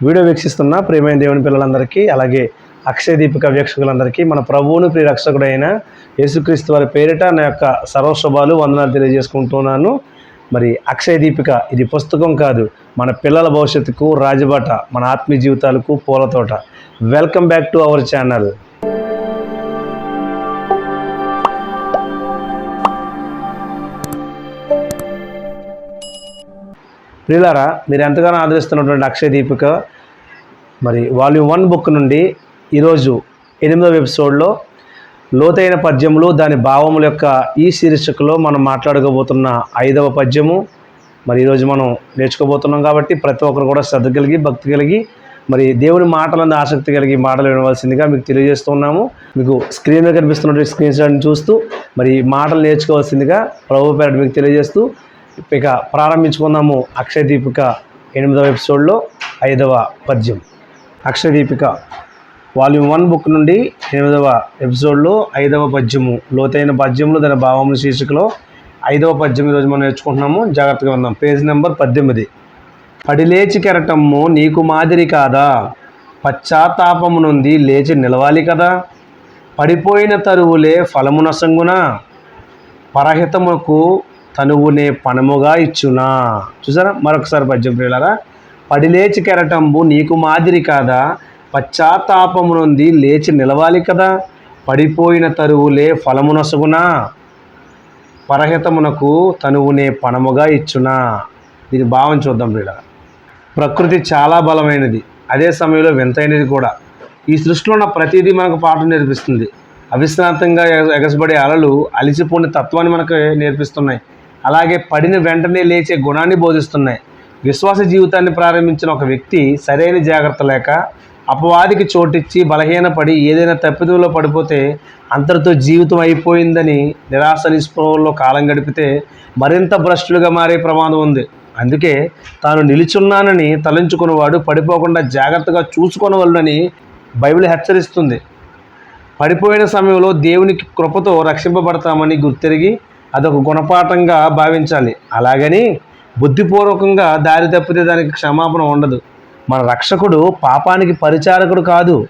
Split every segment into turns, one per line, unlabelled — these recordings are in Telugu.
వీడియో వీక్షిస్తున్న ప్రియమైన దేవుని పిల్లలందరికీ అలాగే అక్షయ దీపిక వీక్షకులందరికీ మన ప్రభువును ప్రియ రక్షకుడైన యేసుక్రీస్తు వారి పేరిట నా యొక్క సర్వశుభాలు వందనాలు తెలియజేసుకుంటున్నాను. మరి అక్షయ దీపిక ఇది పుస్తకం కాదు మన పిల్లల భవిష్యత్తుకు రాజబాట మన ఆత్మీయ జీవితాలకు పూలతోట welcome back to our channel ప్రియులారా మీరు ఎంతగానో ఆదరిస్తున్నటువంటి అక్షయ దీపిక మరి వాల్యూమ్ వన్ బుక్ నుండి ఈరోజు ఎనిమిదవ ఎపిసోడ్లో లోతైన పద్యములు దాని భావముల యొక్క ఈ శీర్షికలో మనం మాట్లాడుకోబోతున్న ఐదవ పద్యము. మరి ఈరోజు మనం నేర్చుకోబోతున్నాం కాబట్టి ప్రతి ఒక్కరు కూడా శ్రద్ధ కలిగి భక్తి కలిగి మరి దేవుని మాటలందు ఆసక్తి కలిగి మాటలు వినవలసిందిగా మీకు తెలియజేస్తున్నాము మీకు స్క్రీన్ మీద కనిపిస్తున్నటువంటి స్క్రీన్ షాట్ని చూస్తూ మరి మాటలు నేర్చుకోవాల్సిందిగా ప్రభు పేరు మీకు తెలియజేస్తూ ఇక ప్రారంభించుకుందాము అక్షయ దీపిక ఎనిమిదవ ఎపిసోడ్లో ఐదవ పద్యం. Akshaya Deepika volume one book నుండి ఎనిమిదవ ఎపిసోడ్లో ఐదవ పద్యము. లోతైన పద్యములు దాని భావముల శీర్షికలో ఐదవ పద్యం ఈరోజు మనం నేర్చుకుంటున్నాము. జాగ్రత్తగా ఉందాం పేజ్ నెంబర్ పద్దెనిమిది. పడిలేచి కెరటము నీకు మాదిరి కాదా? పశ్చాత్తాపము నుండి లేచి నిలవాలి కదా? పడిపోయిన తరువులే ఫలము నసంగున? పరహితముకు తనువునే పణముగా ఇచ్చునా. చూసారా? మరొకసారి పద్యం ప్రియులారా పడిలేచి కెరటంబు నీకు మాదిరి కాదా? పశ్చాత్తాపము నుండి లేచి నిలవాలి కదా? పడిపోయిన తరువులే ఫలమునసుగునా పరహితమునకు తనువునే పణముగా ఇచ్చునా? దీని భావం చూద్దాం ప్రియులారా. ప్రకృతి చాలా బలమైనది. అదే సమయంలో వింతైనది కూడా. ఈ సృష్టిలో ఉన్న ప్రతిదీ మనకు పాఠం నేర్పిస్తుంది. అవిశ్రాంతంగా ఎగ- ఎగసబడే అలలు అలిసిపోని తత్వాన్ని మనకు నేర్పిస్తున్నాయి. అలాగే పడిన వెంటనే లేచే గుణాన్ని బోధిస్తున్నాయి. విశ్వాస జీవితాన్ని ప్రారంభించిన ఒక వ్యక్తి సరైన జాగ్రత్త లేక అపవాదికి చోటిచ్చి బలహీనపడి ఏదైనా తప్పిదంలో పడిపోతే అంతటితో జీవితం అయిపోయిందని నిరాశ నిస్పృహల్లో కాలం గడిపితే మరింత భ్రష్టులుగా మారే ప్రమాదం ఉంది. అందుకే తాను నిలుచున్నానని తలంచుకున్నవాడు పడిపోకుండా జాగ్రత్తగా చూసుకొనవలనని బైబిల్ హెచ్చరిస్తుంది. పడిపోయిన సమయంలో దేవునికి కృపతో రక్షింపబడతామని గుర్తెరిగి అదొక గుణపాఠంగా భావించాలి. అలాగని బుద్ధిపూర్వకంగా దారి తప్పితే దానికి క్షమాపణ ఉండదు. మన రక్షకుడు పాపానికి పరిచారకుడు కాదు.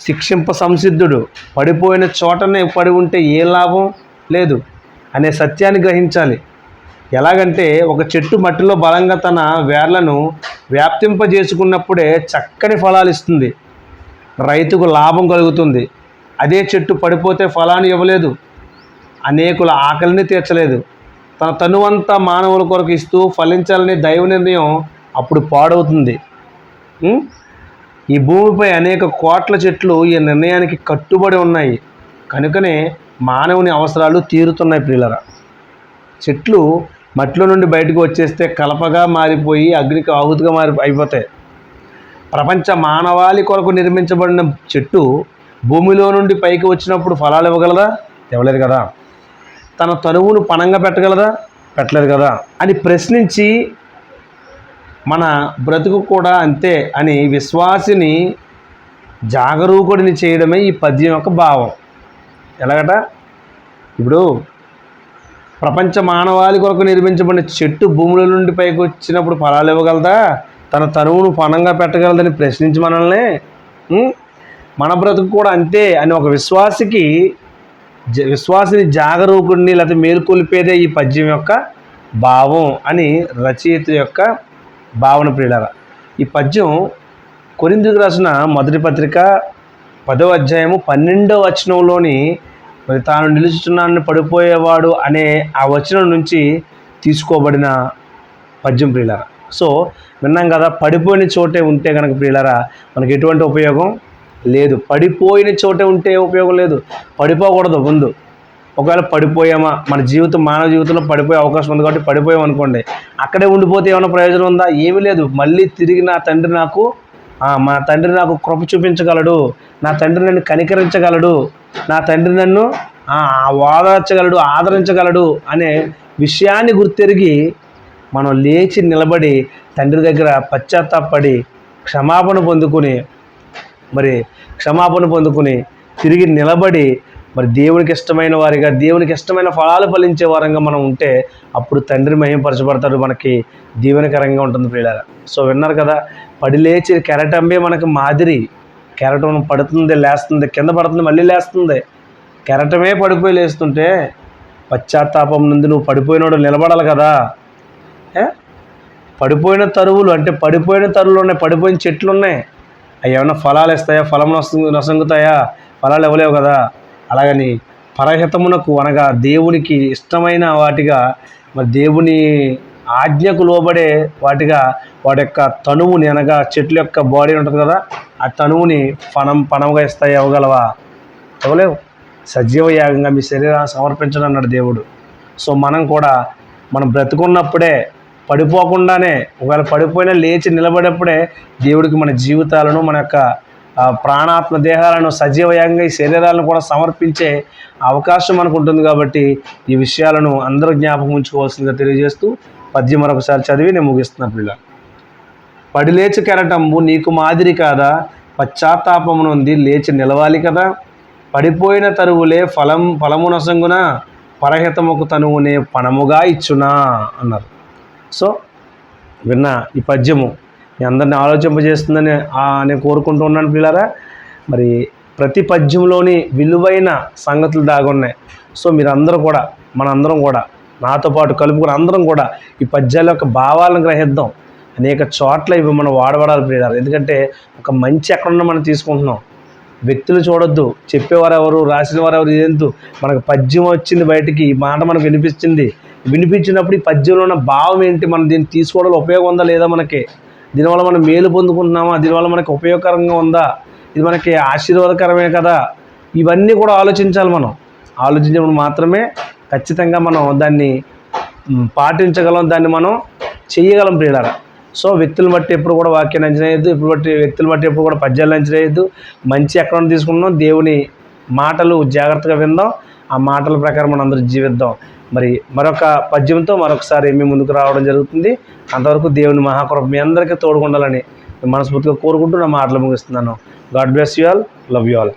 శిక్షింప సంసిద్ధుడు. పడిపోయిన చోటనే పడి ఉంటే ఏ లాభం లేదు అనే సత్యాన్ని గ్రహించాలి. ఎలాగంటే ఒక చెట్టు మట్టిలో బలంగా తన వేర్లను వ్యాప్తింపజేసుకున్నప్పుడే చక్కని ఫలాలు ఇస్తుంది. రైతుకు లాభం కలుగుతుంది. అదే చెట్టు పడిపోతే ఫలాన్ని ఇవ్వలేదు. అనేకుల ఆకలిని తీర్చలేదు. తన తనువంతా మానవుల కొరకు ఇస్తూ ఫలించాలని దైవ నిర్ణయం అప్పుడు పాడవుతుంది. ఈ భూమిపై అనేక కోట్ల చెట్లు ఈ నిర్ణయానికి కట్టుబడి ఉన్నాయి. కనుకనే మానవుని అవసరాలు తీరుతున్నాయి ప్రియులరా. చెట్లు మట్టిలో నుండి బయటకు వచ్చేస్తే కలపగా మారిపోయి అగ్నికి ఆహుతిగా మారి అయిపోతాయి. ప్రపంచ మానవాళి కొరకు నిర్మించబడిన చెట్టు భూమిలో నుండి పైకి వచ్చినప్పుడు ఫలాలు ఇవ్వగలదా? ఇవ్వలేదు కదా. తన తనువును పణంగా పెట్టగలదా? పెట్టలేదు కదా. అని ప్రశ్నించి మన బ్రతుకు కూడా అంతే అని విశ్వాసిని జాగరూకుడిని చేయడమే ఈ పద్యం యొక్క భావం. ఎలాగట? ఇప్పుడు ప్రపంచ మానవాళి కొరకు నిర్మించబడిన చెట్టు భూముల నుండి పైకి వచ్చినప్పుడు ఫలాలు ఇవ్వగలదా? తన తనువును పణంగా పెట్టగలదని ప్రశ్నించి మనల్ని? మన బ్రతుకు కూడా అంతే అని ఒక విశ్వాసికి విశ్వాసిని జాగరూకుడిని లేకపోతే మేల్కొల్పేదే ఈ పద్యం యొక్క భావం అని రచయిత యొక్క భావన ప్రియులర. ఈ పద్యం కొరిందుకు రాసిన మొదటి పత్రిక పదో అధ్యాయము పన్నెండో వచనంలోని మరి తాను నిలుచుచున్నానని పడిపోయేవాడు అనే ఆ వచనం నుంచి తీసుకోబడిన పద్యం ప్రియులర. సో విన్నాం కదా పడిపోయిన చోటే ఉంటే కనుక ప్రియులరా మనకి ఎటువంటి ఉపయోగం? లేదు. పడిపోయిన చోటే ఉంటే ఉపయోగం లేదు. పడిపోకూడదు ముందు. ఒకవేళ పడిపోయామా మన జీవితం మానవ జీవితంలో పడిపోయే అవకాశం ఉంది కాబట్టి పడిపోయాం అనుకోండి. అక్కడే ఉండిపోతే ఏమైనా ప్రయోజనం ఉందా? ఏమీ లేదు. మళ్ళీ తిరిగి నా తండ్రి నాకు మా తండ్రి నాకు కృప చూపించగలడు. నా తండ్రి నన్ను కనికరించగలడు. నా తండ్రి నన్ను ఓదార్చగలడు ఆదరించగలడు అనే విషయాన్ని గుర్తెరిగి మనం లేచి నిలబడి తండ్రి దగ్గర పశ్చాత్తాపడి క్షమాపణ పొందుకుని మరి క్షమాపణ పొందుకుని తిరిగి నిలబడి మరి దేవునికి ఇష్టమైన వారిగా దేవునికి ఇష్టమైన ఫలాలు ఫలించే వారంగా మనం ఉంటే అప్పుడు తండ్రి మహిమపరచబడతాడు మనకి దీవెనకరంగా ఉంటుంది పిల్లల సో విన్నారు కదా పడి లేచి కెరటంబే మనకి మాదిరి. కెరటం పడుతుంది లేస్తుంది కింద పడుతుంది మళ్ళీ లేస్తుంది. కెరటమే పడిపోయి లేస్తుంటే పశ్చాత్తాపం నుండి నువ్వు పడిపోయినోడు నిలబడాలి కదా. పడిపోయిన తరువులు అంటే పడిపోయిన తరువులు ఉన్నాయి పడిపోయిన చెట్లు ఉన్నాయి అవి ఏమైనా ఫలాలు ఇస్తాయా ఫలం నసంగుతాయా? ఫలాలు ఇవ్వలేవు కదా? అలాగని పరహితమునకు అనగా దేవునికి ఇష్టమైన వాటిగా మరి దేవుని ఆజ్ఞకు లోబడే వాటిగా వాటి యొక్క తనువుని అనగా చెట్ల యొక్క బాడీ ఉంటుంది కదా ఆ తనువుని పనం పనముగా ఇస్తాయి? ఇవ్వగలవా? ఇవ్వలేవు. సజీవ యాగంగా మీ శరీరాన్ని సమర్పించడం అన్నాడు దేవుడు. సో మనం కూడా మనం బ్రతుకున్నప్పుడే పడిపోకుండానే ఒకవేళ పడిపోయినా లేచి నిలబడేప్పుడే దేవుడికి మన జీవితాలను మన యొక్క ప్రాణాత్మ దేహాలను సజీవయంగా ఈ శరీరాలను కూడా సమర్పించే అవకాశం మనకు ఉంటుంది కాబట్టి ఈ విషయాలను అందరూ జ్ఞాపకం ఉంచుకోవాల్సిందిగా తెలియజేస్తూ పద్యం మరొకసారి చదివి నేను ముగిస్తున్నా పిల్ల పడిలేచి కెరటంబు నీకు మాదిరి కాదా? పశ్చాత్తాపమును నుండి లేచి నిలవాలి కదా? పడిపోయిన తరువులే ఫలం ఫలమునసంగున పరహితముకు తనువునే పణముగా ఇచ్చునా అన్నారు. సో విన్న ఈ పద్యము మీ అందరిని ఆలోచింపజేస్తుందని నేను కోరుకుంటూ ఉన్నాను పిల్లరా మరి ప్రతి పద్యంలోని విలువైన సంగతులు దాగున్నాయి సో మీరందరూ కూడా మనందరం కూడా నాతో పాటు కలుపుకుని అందరం కూడా ఈ పద్యాల యొక్క భావాలను గ్రహిద్దాం. అనేక చోట్ల ఇవి మనం వాడబడాలి ప్రియారు ఎందుకంటే ఒక మంచి ఎక్కడున్నా మనం తీసుకుంటున్నాం. వ్యక్తులు చూడొద్దు చెప్పేవారు ఎవరు రాసిన వారు ఎవరు ఇదేందు మనకు పద్యం వచ్చింది బయటికి ఈ మాట మనకు వినిపించింది వినిపించినప్పుడు ఈ పద్యంలో ఉన్న భావం ఏంటి? మనం దీన్ని తీసుకోవడంలో ఉపయోగం ఉందా లేదా మనకి? దీనివల్ల మనం మేలు పొందుకుంటున్నామా? దీనివల్ల మనకి ఉపయోగకరంగా ఉందా? ఇది మనకి ఆశీర్వాదకరమే కదా? ఇవన్నీ కూడా ఆలోచించాలి మనం. ఆలోచించినప్పుడు మాత్రమే ఖచ్చితంగా మనం దాన్ని పాటించగలం దాన్ని మనం చేయగలం ప్రియులారా. సో వ్యక్తులను బట్టి ఎప్పుడు కూడా వాక్యాన్ని అంచనేయద్దు ఇప్పుడు బట్టి వ్యక్తులు బట్టి ఎప్పుడు కూడా పద్యాలు అంచనేయద్దు మంచి ఎక్కడ తీసుకున్నాం దేవుని మాటలు జాగ్రత్తగా విందాం. ఆ మాటల ప్రకారం మనం అందరూ జీవిద్దాం. మరి మరొక పద్యంతో మరొకసారి మీ ముందుకు రావడం జరుగుతుంది. అంతవరకు దేవుని మహాకృప మీ అందరికీ తోడుకుండాలని మనస్ఫూర్తిగా కోరుకుంటూ నా మాటలు ముగిస్తున్నాను. God bless you all. Love you all.